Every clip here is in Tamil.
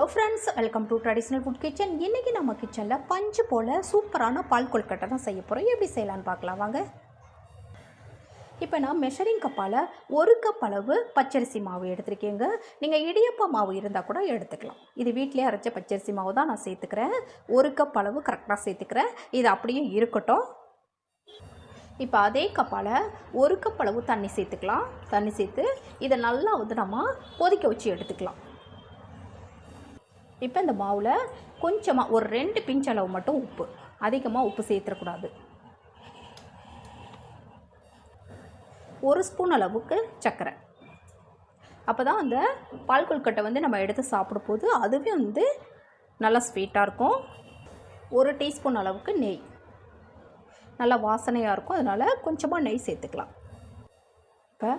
Hello friends welcome to traditional food kitchen இன்றைக்கி நம்ம கிச்சனில் பஞ்சு போல் சூப்பரான பால் கொல்கட்டை தான் செய்ய போகிறோம் எப்படி செய்யலான்னு பார்க்கலாம் வாங்க. இப்போ நான் மெஷரிங் கப்பால் ஒரு கப் அளவு பச்சரிசி மாவு எடுத்திருக்கேங்க. நீங்கள் இடியப்ப மாவு இருந்தால் கூட எடுத்துக்கலாம். இது வீட்டிலே அரைச்ச பச்சரிசி மாவு தான் நான் சேர்த்துக்கிறேன். ஒரு கப் அளவு கரெக்டாக சேர்த்துக்கிறேன். இது அப்படியே இருக்கட்டும். இப்போ அதே கப்பால் ஒரு கப் அளவு தண்ணி சேர்த்துக்கலாம். தண்ணி சேர்த்து இதை நல்லா வந்து நம்ம கொதிக்க வச்சு எடுத்துக்கலாம். இப்போ இந்த மாவில் கொஞ்சமாக ஒரு ரெண்டு பிஞ்ச் அளவு மட்டும் உப்பு. அதிகமாக உப்பு சேர்த்துடக்கூடாது ஒரு ஸ்பூன் அளவுக்கு சர்க்கரை. அப்போ தான் அந்த பால் கொழுக்கட்டை வந்து நம்ம எடுத்து சாப்பிடும் போது அதுவே வந்து நல்லா ஸ்வீட்டாக இருக்கும். ஒரு டீஸ்பூன் அளவுக்கு நெய். நல்லா வாசனையாக இருக்கும். அதனால் கொஞ்சமாக நெய் சேர்த்துக்கலாம். இப்போ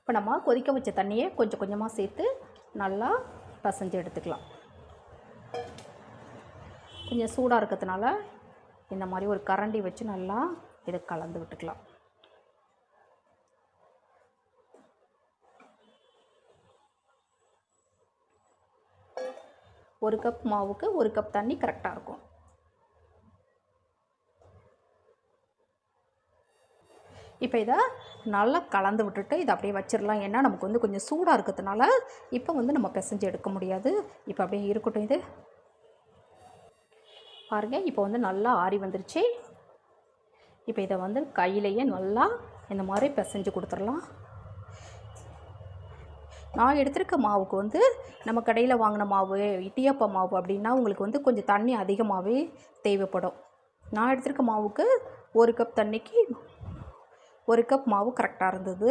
இப்போ நம்ம கொதிக்க வச்ச தண்ணியை கொஞ்சம் கொஞ்சமாக சேர்த்து நல்லா பசைஞ்சு எடுத்துக்கலாம். கொஞ்சம் சூடாக இருக்கிறதுனால இந்த மாதிரி ஒரு கரண்டி வச்சு நல்லா இதை கலந்து விட்டுக்கலாம். ஒரு கப் மாவுக்கு ஒரு கப் தண்ணி கரெக்டாக இருக்கும். இப்போ இதை நல்லா கலந்து விட்டுட்டு இதை அப்படியே வச்சிடலாம். ஏன்னா நமக்கு வந்து கொஞ்சம் சூடாக இருக்கிறதுனால இப்போ வந்து நம்ம பிசைஞ்சு எடுக்க முடியாது. இப்போ அப்படியே இருக்கட்டும் இது. பாருங்கள் இப்போ வந்து நல்லா ஆறி வந்துருச்சு. இப்போ இதை வந்து கையிலையே நல்லா இந்த மாதிரி பிசைஞ்சு கொடுத்துடலாம். நான் எடுத்திருக்க மாவுக்கு வந்து நம்ம கடையில் வாங்கின மாவு இடியப்ப மாவு அப்படின்னா உங்களுக்கு வந்து கொஞ்சம் தண்ணி அதிகமாகவே தேவைப்படும். நான் எடுத்திருக்க மாவுக்கு ஒரு கப் தண்ணிக்கு ஒரு கப் மாவு கரெக்டாக இருந்தது.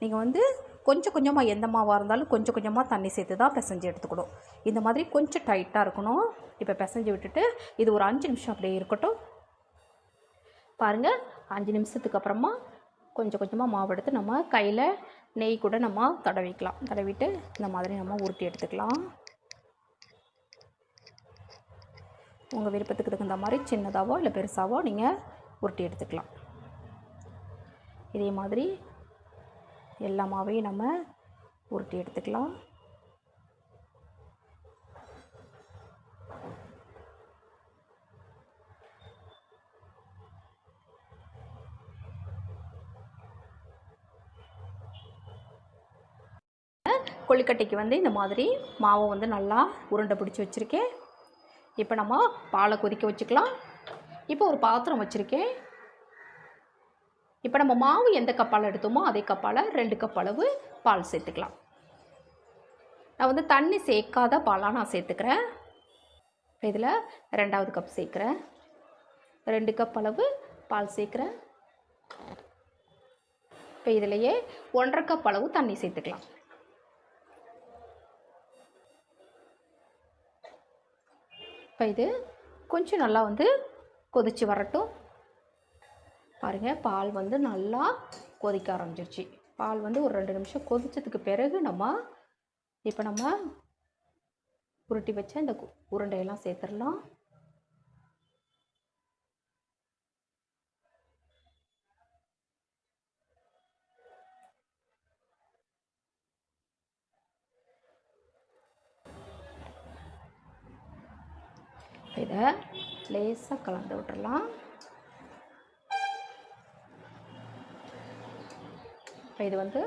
நீங்கள் வந்து கொஞ்சம் கொஞ்சமாக எந்த மாவாக இருந்தாலும் கொஞ்சம் கொஞ்சமாக தண்ணி சேர்த்து தான் பிசைஞ்சு எடுத்துக்கணும். இந்த மாதிரி கொஞ்சம் டைட்டாக இருக்கணும். இப்போ பிசைஞ்சு விட்டுட்டு இது ஒரு அஞ்சு நிமிஷம் அப்படியே இருக்கட்டும். பாருங்கள் அஞ்சு நிமிஷத்துக்கு அப்புறமா கொஞ்சம் கொஞ்சமாக மாவு எடுத்து நம்ம கையில் நெய் கூட நம்ம தடவிக்கலாம். தடவிட்டு இந்த மாதிரி நம்ம உருட்டி எடுத்துக்கலாம். உங்கள் விருப்பத்துக்கு தகுந்த மாதிரி சின்னதாகவோ இல்லை பெருசாகவோ நீங்கள் உருட்டி எடுத்துக்கலாம். இதே மாதிரி எல்லா மாவையும் நம்ம உருட்டி எடுத்துக்கலாம். கொழுக்கட்டைக்கு வந்து இந்த மாதிரி மாவை வந்து நல்லா உருண்டை பிடிச்சி வச்சுருக்கேன். இப்போ நம்ம பாலை கொதிக்க வச்சுக்கலாம். இப்போ ஒரு பாத்திரம் வச்சுருக்கேன். இப்போ நம்ம மாவு எந்த கப்பால் எடுத்தோமோ அதே கப்பால் ரெண்டு கப் அளவு பால் சேர்த்துக்கலாம். நான் வந்து தண்ணி சேர்க்காத பாலாக நான் சேர்த்துக்கிறேன். இதில் ரெண்டாவது கப் சேர்க்குறேன். ரெண்டு கப் அளவு பால் சேர்க்குறேன். இப்போ இதிலையே ஒன்றரை கப் அளவு தண்ணி சேர்த்துக்கலாம். இப்போ இது கொஞ்சம் நல்லா வந்து கொதித்து வரட்டும். பாருங்கள் பால் வந்து நல்லா கொதிக்க ஆரம்பிச்சிருச்சு. பால் வந்து ஒரு ரெண்டு நிமிஷம் கொதித்ததுக்கு பிறகு நம்ம இப்போ நம்ம உருட்டி வச்ச இந்த கு- உருண்டையெல்லாம் சேர்த்துடலாம். இதை லேசாக கலந்து விட்டுறலாம் இது வந்து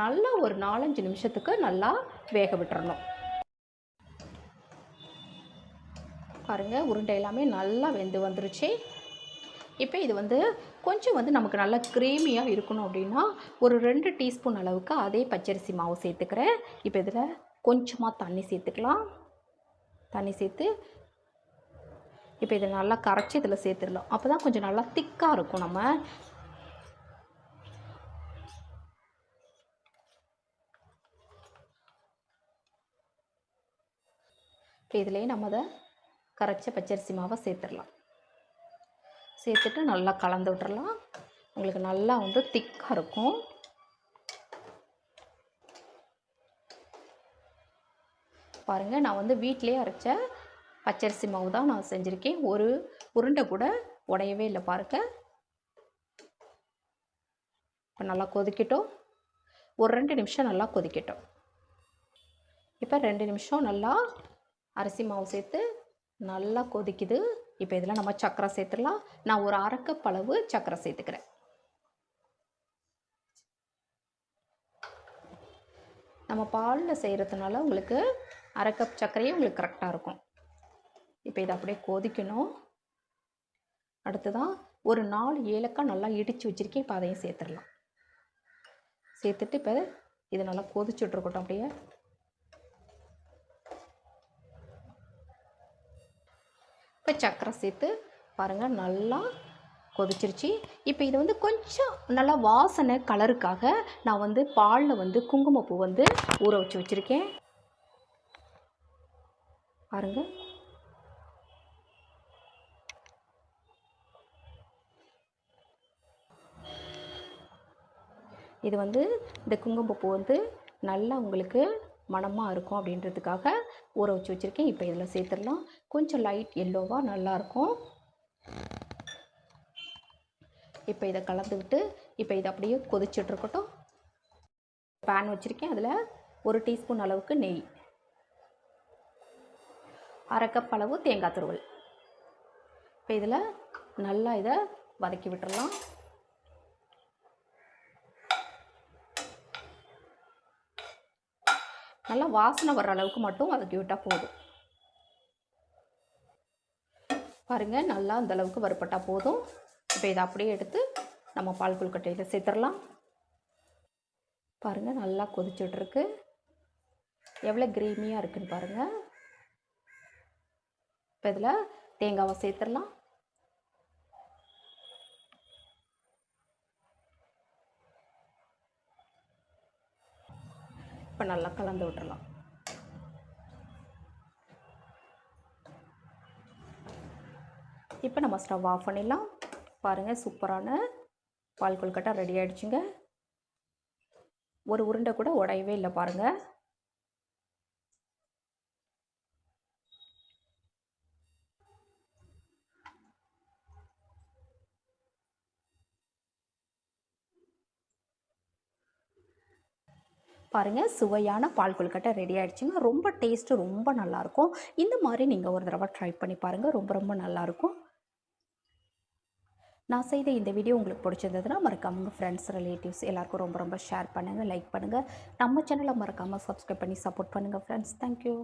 நல்லா ஒரு நாலஞ்சு நிமிஷத்துக்கு நல்லா வேக விட்டுறணும். பாருங்கள் உருண்டை எல்லாமே நல்லா வெந்து வந்துருச்சு. இப்போ இது வந்து கொஞ்சம் வந்து நமக்கு நல்லா க்ரீமியாக இருக்கணும் அப்படின்னா ஒரு ரெண்டு டீஸ்பூன் அளவுக்கு அதே பச்சரிசி மாவு சேர்த்துக்கிறேன். இப்போ இதில் கொஞ்சமாக தண்ணி சேர்த்துக்கலாம். தண்ணி சேர்த்து இப்போ இதை நல்லா கரைச்சி இதில் சேர்த்துடலாம். அப்போ தான் கொஞ்சம் நல்லா திக்காக இருக்கும் நம்ம. இப்போ இதிலே நம்ம அதை கரைச்ச பச்சரிசி மாவை சேர்த்துடலாம். சேர்த்துட்டு நல்லா கலந்து விட்டுறலாம். உங்களுக்கு நல்லா வந்து திக்காக இருக்கும். பாருங்கள் நான் வந்து வீட்டிலே அரைச்ச பச்சரிசி மாவு தான் நான் செஞ்சுருக்கேன். ஒரு உருண்டை கூட உடையவே இல்லை பாருங்க. இப்போ நல்லா கொதிக்கட்டும். ஒரு ரெண்டு நிமிஷம் நல்லா கொதிக்கட்டும். இப்போ ரெண்டு நிமிஷம் நல்லா அரிசி மாவு சேர்த்து நல்லா கொதிக்குது. இப்போ இதில் நம்ம சக்கரை சேர்த்துடலாம். நான் ஒரு அரைக்கப் அளவு சர்க்கரை சேர்த்துக்கிறேன். நம்ம பாலில் செய்கிறதுனால உங்களுக்கு அரை கப் உங்களுக்கு கரெக்டாக இருக்கும். இப்போ இதை அப்படியே கொதிக்கணும். அடுத்ததான் ஒரு நாலு ஏலக்காய் நல்லா இடித்து வச்சுருக்கேன். இப்போ அதையும் சேர்த்துடலாம். சேர்த்துட்டு இப்போ இது நல்லா கொதிச்சுட்ருக்கட்டும் அப்படியே. இப்போ சக்கரை சேர்த்து பாருங்கள் நல்லா கொதிச்சிருச்சு. இப்போ இது வந்து கொஞ்சம் நல்லா வாசனை கலருக்காக நான் வந்து பாலில் வந்து குங்குமப்பூ வந்து ஊற வச்சு வச்சுருக்கேன். பாருங்கள் இது வந்து இந்த குங்குமப்பூ வந்து நல்லா உங்களுக்கு மணமாக இருக்கும் அப்படின்றதுக்காக ஊற வச்சு வச்சுருக்கேன். இப்போ இதில் சேர்த்துடலாம். கொஞ்சம் லைட் எல்லோவாக நல்லாயிருக்கும். இப்போ இதை கலந்துக்கிட்டு இப்போ இதை அப்படியே கொதிச்சுட்ருக்கட்டும் பேன் வச்சுருக்கேன். அதில் ஒரு டீஸ்பூன் அளவுக்கு நெய். அரை கப் அளவு தேங்காய் துருவல். இப்போ இதில் நல்லா இதை வதக்கி விட்டுடலாம் நல்லா வாசனை வர்ற அளவுக்கு மட்டும் வதக்கி விட்டால் போதும். பாருங்கள் நல்லா அந்த அளவுக்கு வறுப்பட்டால் போதும். இப்போ இதை அப்படியே எடுத்து நம்ம பால் கொழுக்கட்டையில் சேர்த்துடலாம். பாருங்கள் நல்லா கொதிச்சுட்ருக்கு. எவ்வளோ க்ரீமியாக இருக்குன்னு பாருங்கள் இப்போ இதில் தேங்காவை சேர்த்துடலாம். இப்போ நல்லா கலந்து விட்டுறலாம். இப்போ நம்ம ஸ்டவ் ஆஃப் பண்ணிடலாம். பாருங்கள் சூப்பரான பால் கொழுக்கட்டை ரெடி ஆகிடுச்சுங்க ஒரு உருண்டை கூட உடையவே இல்லை பாருங்கள் பாருங்கள் சுவையான பால் கொழுக்கட்டை ரெடி ஆகிடுச்சுங்க ரொம்ப டேஸ்ட்டு ரொம்ப நல்லாயிருக்கும். இந்த மாதிரி நீங்கள் ஒரு தடவை ட்ரை பண்ணி பாருங்கள் ரொம்ப ரொம்ப நல்லாயிருக்கும். நான் செய்த இந்த வீடியோ உங்களுக்கு பிடிச்சிருந்ததுன்னா மறக்காம உங்கள் ஃப்ரெண்ட்ஸ் ரிலேட்டிவ்ஸ் எல்லாருக்கும் ரொம்ப ரொம்ப ஷேர் பண்ணுங்கள் லைக் பண்ணுங்கள் நம்ம சேனலை மறக்காமல் சப்ஸ்கிரைப் பண்ணி சப்போர்ட் பண்ணுங்கள் ஃப்ரெண்ட்ஸ் தேங்க்யூ